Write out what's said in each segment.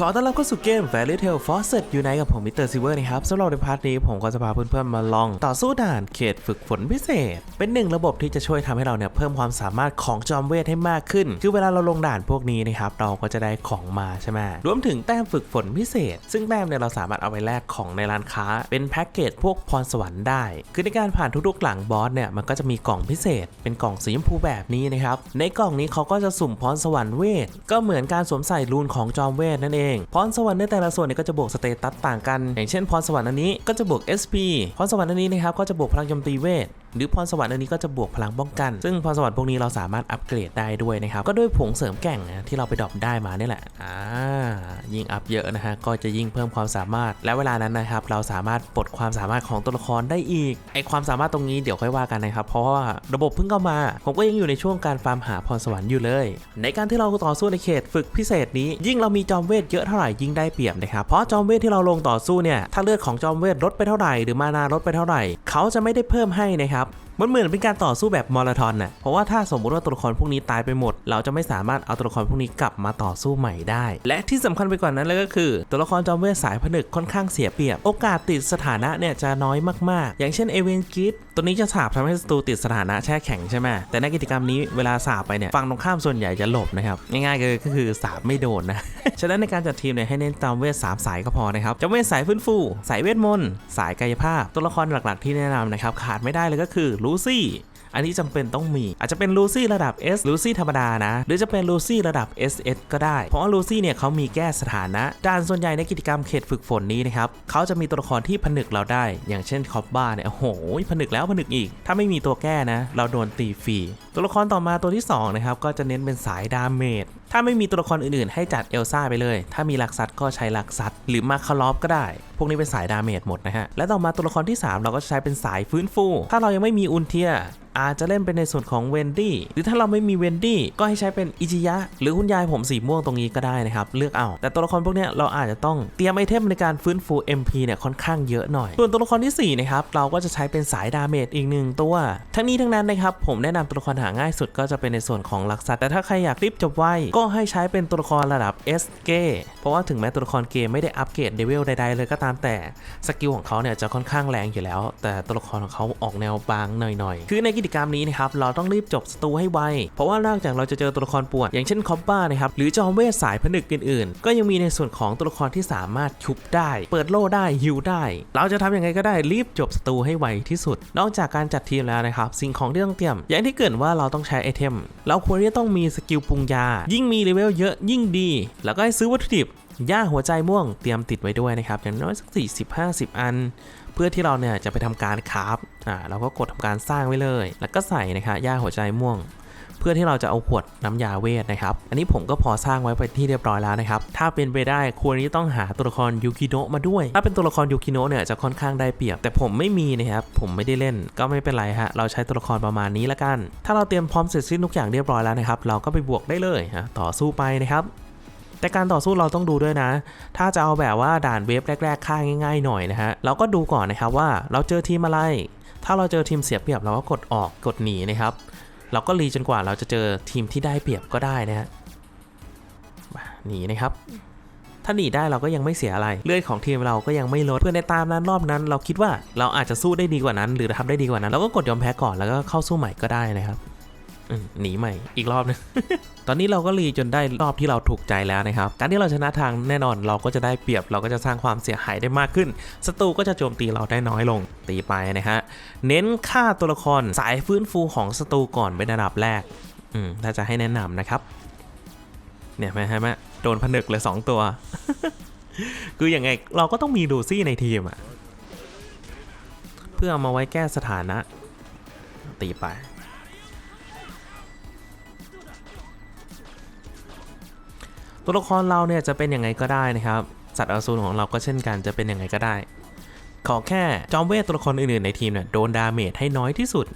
ขอต้อนรับเข้าสู่เกม Fairy Tail Fawcett อยู่ในกับผมมิสเตอร์ซิเวอร์นะครับสำหรับในพาร์ทนี้ผมก็จะพาเพื่อนๆมาลองต่อสู้ด่านเขตฝึกฝนพิเศษ เป็นหนึ่งระบบที่จะช่วยทำให้เราเนี่ยเพิ่มความสามารถของจอมเวทให้มากขึ้น คือเวลาเราลงด่านพวกนี้นะครับเราก็จะได้ของมาใช่ไหมรวมถึงแต้มฝึกฝนพิเศษ ซึ่งแต้มเนี่ยเราสามารถเอาไปแลกของในร้านค้า เป็นแพ็กเกจพวกพรสวรรค์ได้ คือในการผ่านทุกๆหลังบอสเนี่ยมันก็จะมีกล่องพิเศษ เป็นกล่องสีชมพูแบบนี้นะครับในกล่องนี้เขาก็จะสุ่มพรสวรรค์เวทก็เหมือนการสวมใส่รูนของจอมเวทนั่นเองพรสวรรค์ในแต่ละส่วนเนี่ยก็จะบวกสเตตัสต่างกัน อย่างเช่นพรสวรรค์อันนี้ก็จะบวก SP พรสวรรค์อันนี้นะครับก็จะบวกพลังโจมตีเวทหรือพรสวรรค์อันนี้ก็จะบวกพลังป้องกัน ซึ่งพรสวรรค์พวกนี้เราสามารถอัปเกรดได้ด้วยนะครับ ก็ด้วยผงเสริมแก่งนะที่เราไปดรอปได้มาเนี่ยแหละอ่ายิ่งอัพเยอะนะฮะ ก็จะยิ่งเพิ่มความสามารถ และเวลานั้นนะครับ เราสามารถปลดความสามารถของตัวละครได้อีก ไอความสามารถตรงนี้เดี๋ยวค่อยว่ากันนะครับ เพราะว่าระบบเพิ่งเข้ามา ผมก็ยังอยู่ในช่วงการฟาร์มหาพรสวรรค์อยู่เลย ในการที่เราต่อสู้ในเขตฝึกพิเศษนี้ ยิ่งเรามีจอมเวทเยอะเท่าไหร่ยิ่งได้เปรียบนะครับ เพราะจอมเวทที่เราลงต่อสู้เนี่ย ถ้าเลือดของจอมเวทลดไปเท่าไหร่หรือมานาลดไปเท่าไหร่ เขาจะไม่ได้เพิ่มให้นะครับ cap. มันเหมือนเป็นการต่อสู้แบบมาราธอนน่ะ เพราะว่าถ้าสมมุติว่าตัวละครพวกนี้ตายไปหมด เราจะไม่สามารถเอาตัวละครพวกนี้กลับมาต่อสู้ใหม่ได้ และที่สำคัญไปกว่านั้นเลยก็คือ ตัวละครจอมเวทสายผนึกค่อนข้างเสียเปรียบ โอกาสติดสถานะเนี่ยจะน้อยมากๆ อย่างเช่นเอเวนกิทตัวนี้จะสาบทำให้ศัตรูติดสถานะแช่แข็งใช่ไหมแต่ในกิจกรรมนี้เวลาสาบไปเนี่ยฝั่งตรงข้ามส่วนใหญ่จะหลบนะครับง่ายๆก็คือสาบไม่โดนนะฉะนั้นในการจัดทีมเนี่ยให้เน้นจอมเวทสามสายก็พอนะครับจอมเวทสายฟื้นฟู สายเวทมนต์สายกายภาพ ตัวละครหลักๆที่แนะนำนะครับขาดไม่ได้เลยก็คือลูซี่อันนี้จำเป็นต้องมี อาจจะเป็นลูซี่ระดับ S ลูซี่ธรรมดานะ หรือจะเป็นลูซี่ระดับ SS ก็ได้ เพราะว่าลูซี่เนี่ยเขามีแก้สถานะด่านส่วนใหญ่ในกิจกรรมเขตฝึกฝนนี้นะครับเขาจะมีตัวละครที่ผนึกเราได้ อย่างเช่นคอปบ้าเนี่ยโอ้โหผนึกแล้วผนึกอีก ถ้าไม่มีตัวแก้นะ เราโดนตีฟรีตัวละครต่อมาตัวที่สองนะครับก็จะเน้นเป็นสายดาเมจถ้าไม่มีตัวละครอื่นๆ ให้จัดเอลซ่าไปเลย ถ้ามีลักซัดก็ใช้ลักซัดหรือมาคาลอฟก็ได้ พวกนี้เป็นสายดาเมจหมดนะฮะ และต่อมาตัวละครที่ 3 เราก็จะใช้เป็นสายฟื้นฟู ถ้าเรายังไม่มีอุนเทียอาจจะเล่นเป็นในส่วนของเวนดี้ หรือถ้าเราไม่มีเวนดี้ ก็ให้ใช้เป็นอิจิยะ หรือคุณยายผมสีม่วงตรงนี้ก็ได้นะครับ เลือกเอา แต่ตัวละครพวกนี้เราอาจจะต้องเตรียมไอเทมในการฟื้นฟู MP เนี่ยค่อนข้างเยอะหน่อย ส่วนตัวละครที่ 4 นะครับ เราก็จะใช้เป็นสายดาเมจอีกหนึ่งตัว ทั้งนี้ทั้งนั้นนะครับ ผมแนะนำตัวละครหาง่ายสุดก็จะเป็นในส่วนของลักซัตแต่ถ้าใครอยากรีบจบไวก็ให้ใช้เป็นตัวละครระดับ S เกเพราะว่าถึงแม้ตัวละครเกมไม่ได้อัปเกรดเลเวลใดๆเลยก็ตามแต่สกิลของเขาเนี่ยจะค่อนข้างแรงอยู่แล้ว แต่ตัวละครของเขาออกแนวบางหน่อยๆ คือในกิจกรรมนี้นะครับเราต้องรีบจบศัตรูให้ไว เพราะว่านอกจากเราจะเจอตัวละครป่วนอย่างเช่นคอปป้านะครับหรือจอมเวทสายผนึกอื่นๆ ก็ยังมีในส่วนของตัวละครที่สามารถชุบได้ เปิดโล่ได้ฮิวได้ เราจะทำยังไงก็ได้รีบจบศัตรูให้ไวที่สุด นอกจากการจัดทีมแล้วนะครับสิ่งของที่ต้องเตรียม อย่างที่เกิดว่าเราต้องใช้ไอเทม เราควรที่จะต้องมีสกิลปรุงยา ยิ่งมีเลเวลเยอะยิ่งดี แล้วก็ให้ซื้อวัตถุดิบย่าหัวใจม่วงเตรียมติดไว้ด้วยนะครับ อย่างน้อยสัก 40-50 อัน เพื่อที่เราเนี่ยจะไปทำการคราฟอ่าเราก็กดทำการสร้างไว้เลย แล้วก็ใส่นะคะย่าหัวใจม่วง เพื่อที่เราจะเอาขวดน้ำยาเวทนะครับ อันนี้ผมก็พอสร้างไว้ไปที่เรียบร้อยแล้วนะครับ ถ้าเป็นไปได้ควรที่ต้องหาตัวละครยูกิโนะมาด้วย ถ้าเป็นตัวละครยูกิโนะเนี่ยจะค่อนข้างได้เปรียบ แต่ผมไม่มีนะครับ ผมไม่ได้เล่นก็ไม่เป็นไรฮะ เราใช้ตัวละครประมาณนี้ละกัน ถ้าเราเตรียมพร้อมเสร็จสิ้นทุกอย่างเรียบร้อยแล้วนะครับ เราก็ไปบวกได้เลยฮะ ต่อสู้ไปนะครับแต่การต่อสู้เราต้องดูด้วยนะ ถ้าจะเอาแบบว่าด่านเวฟแรกๆฆ่าง่าย ๆ หน่อยนะฮะ เราก็ดูก่อนนะครับว่าเราเจอทีมอะไร ถ้าเราเจอทีมเสียเปรียบเราก็กดออกกดหนีนะครับ เราก็รีจนกว่าเราจะเจอทีมที่ได้เปรียบก็ได้นะฮะหนีนะครับถ้าหนีได้เราก็ยังไม่เสียอะไร เลือดของทีมเราก็ยังไม่ลดเพื่อในตามนั้นรอบนั้น เราคิดว่าเราอาจจะสู้ได้ดีกว่านั้น หรือทำได้ดีกว่านั้น เราก็กดยอมแพ้ก่อนแล้วก็เข้าสู้ใหม่ก็ได้นะครับ หนีใหม่อีกรอบนึง ตอนนี้เราก็รีจนได้รอบที่เราถูกใจแล้วนะครับ การที่เราชนะทางแน่นอนเราก็จะได้เปรียบเราก็จะสร้างความเสียหายได้มากขึ้น ศัตรูก็จะโจมตีเราได้น้อยลงตีไปนะฮะ เน้นค่าตัวละครสายฟื้นฟูของศัตรูก่อนเป็นระดับแรก อืมถ้าจะให้แนะนำนะครับ เนี่ยไหมฮะแม่โดนผนึกเลยสองตัว คืออย่างไงเราก็ต้องมีลูซี่ในทีมอะเพื่อเอามาไว้แก้สถานะ ตีไป ตัวละครเราเนี่ยจะเป็นยังไงก็ได้นะครับ สัตว์อสูรของเราก็เช่นกันจะเป็นยังไงก็ได้ ขอแค่จอมเวทตัวละครอื่นๆในทีมเนี่ยโดนดาเมจให้น้อยที่สุด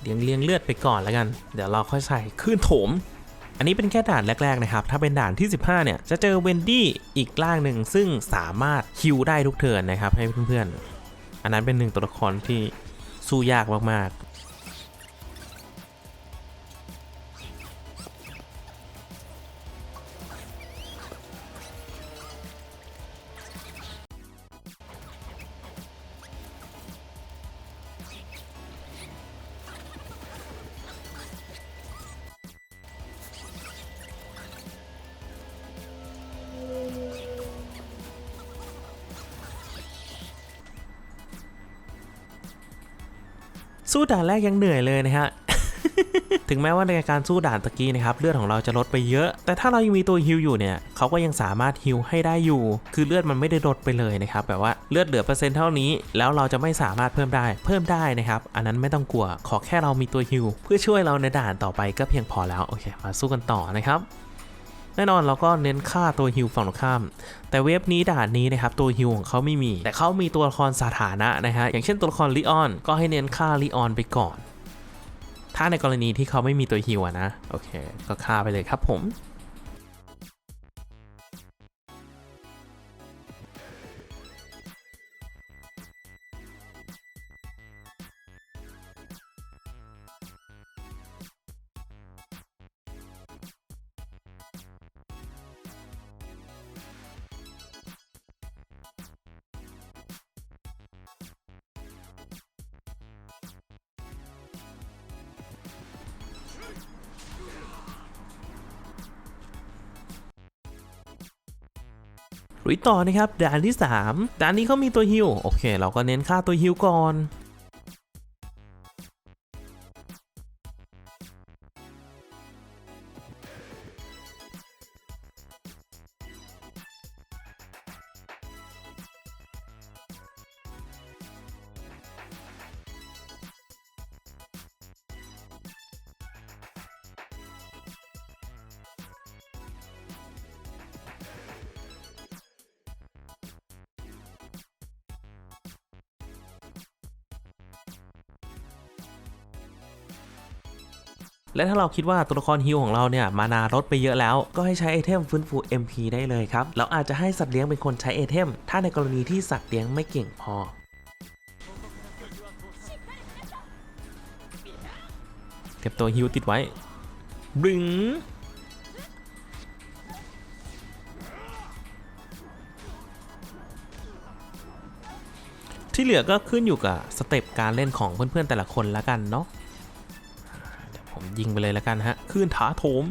เลี้ยงเลี้ยงเลือดไปก่อนแล้วกัน เดี๋ยวเราค่อยใส่คลื่นโถม อันนี้เป็นแค่ด่านแรก ๆ นะครับ ถ้าเป็นด่านที่ 15 เนี่ย จะเจอเวนดี้อีกร่างหนึ่งซึ่งสามารถฮิวได้ทุกเทิร์นนะครับให้เพื่อนๆ อันนั้นเป็นหนึ่งตัวละครที่ สู้ยากมาก สู้ด่านแรกยังเหนื่อยเลยนะฮะถึงแม้ว่าในการสู้ด่านตะกี้นะครับเลือดของเราจะลดไปเยอะ แต่ถ้าเรายังมีตัวฮิลอยู่เนี่ยเขาก็ยังสามารถฮิลให้ได้อยู่ คือเลือดมันไม่ได้ลดไปเลยนะครับแบบว่าเลือดเหลือเปอร์เซ็นต์เท่านี้ แล้วเราจะไม่สามารถเพิ่มได้เพิ่มได้นะครับ อันนั้นไม่ต้องกลัว ขอแค่เรามีตัวฮิลเพื่อช่วยเราในด่านต่อไปก็เพียงพอแล้วโอเค มาสู้กันต่อนะครับ แน่นอนเราก็เน้นค่าตัวฮิวฝั่งตรงข้าม แต่เว็บนี้ด่านนี้นะครับตัวฮิวของเขาไม่มี แต่เขามีตัวละครสถานะนะฮะอย่างเช่นตัวละครลิออน ก็ให้เน้นค่าลิออนไปก่อน ถ้าในกรณีที่เขาไม่มีตัวฮิวนะโอเค ก็ฆ่าไปเลยครับผม ลุยต่อนะครับด่านที่ 3 ด่านนี้เขามีตัวฮิลโอเค เราก็เน้นค่าตัวฮิลก่อน และถ้าเราคิดว่าตัวละครฮิลของเราเนี่ยมานาลดไปเยอะแล้ว ก็ให้ใช้ไอเทมฟื้นฟู MP ได้เลยครับ เราอาจจะให้สัตว์เลี้ยงเป็นคนใช้ไอเทม ถ้าในกรณีที่สัตว์เลี้ยงไม่เก่งพอเก็บตัวฮิลติดไว้บึงที่เหลือก็ขึ้นอยู่กับสเต็ปการเล่นของเพื่อนๆแต่ละคนละกันเนาะ ยิงไปเลยแล้วกันฮะคลื่นถาโถม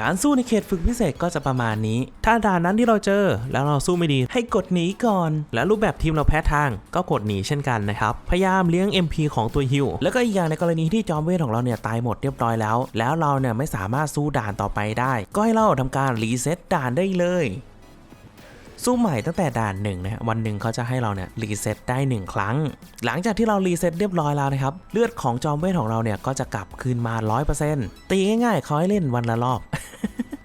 การสู้ในเขตฝึกพิเศษก็จะประมาณนี้ ถ้าด่านนั้นที่เราเจอ แล้วเราสู้ไม่ดีให้กดหนีก่อน แล้วรูปแบบทีมเราแพ้ทางก็กดหนีเช่นกันนะครับ พยายามเลี้ยง MP ของตัวฮิวแล้วก็อีกอย่างในกรณีที่จอมเวทของเราเนี่ยตายหมดเรียบร้อยแล้ว แล้วเราเนี่ยไม่สามารถสู้ด่านต่อไปได้ ก็ให้เราทำการรีเซ็ตด่านได้เลยสู้ใหม่ตั้งแต่ด่านหนึ่งนะวันหนึ่งเขาจะให้เราเนี่ยรีเซ็ตได้ 1 ครั้ง หลังจากที่เรารีเซ็ตเรียบร้อยแล้วนะครับ เลือดของจอมเวทของเราเนี่ยก็จะกลับคืนมา 100%ตีง่ายๆเขาให้เล่นวันละรอบ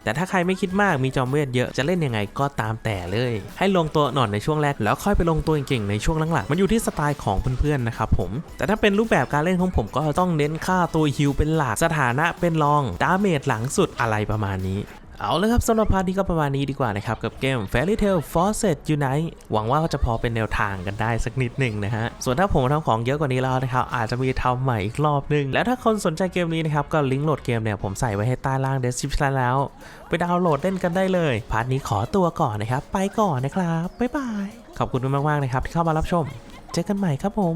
แต่ถ้าใครไม่คิดมากมีจอมเวทเยอะจะเล่นยังไงก็ตามแต่เลย ให้ลงตัวหน่อนในช่วงแรกแล้วค่อยไปลงตัวเก่งๆในช่วงหลังๆมันอยู่ที่สไตล์ของเพื่อนๆนะครับผม แต่ถ้าเป็นรูปแบบการเล่นของผมก็ต้องเน้นค่าตัวฮิวเป็นหลักสถานะเป็นรองดาเมจหลังสุดอะไรประมาณนี้ เอาละครับสำหรับพาร์ทนี้ก็ประมาณนี้ดีกว่านะครับ กับเกม Fairy Tail Fawcett Unite หวังว่าจะพอเป็นแนวทางกันได้สักนิดหนึ่งนะฮะ ส่วนถ้าผมทำของเยอะกว่านี้แล้วนะครับ อาจจะมีทำใหม่อีกรอบหนึ่งแล้วถ้าคนสนใจเกมนี้นะครับ ก็ลิงก์โหลดเกมเนี่ยผมใส่ไว้ให้ใต้ล่าง description แล้ว ไปดาวน์โหลดเล่นกันได้เลย พาร์ทนี้ขอตัวก่อนนะครับ ไปก่อนนะครับบ๊ายบายขอบคุณมากๆนะครับที่เข้ามารับชม เจอกันใหม่ครับผม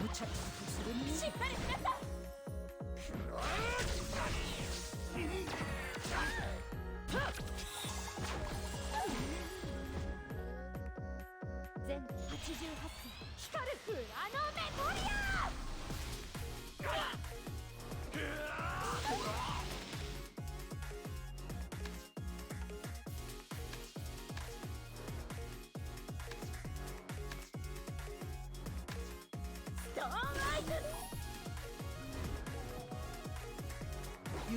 無茶なことするしっかりしなさい全88歳光るフラノメモリア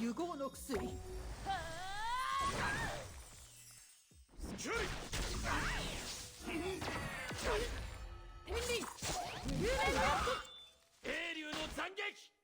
融合の薬は天輪の斬撃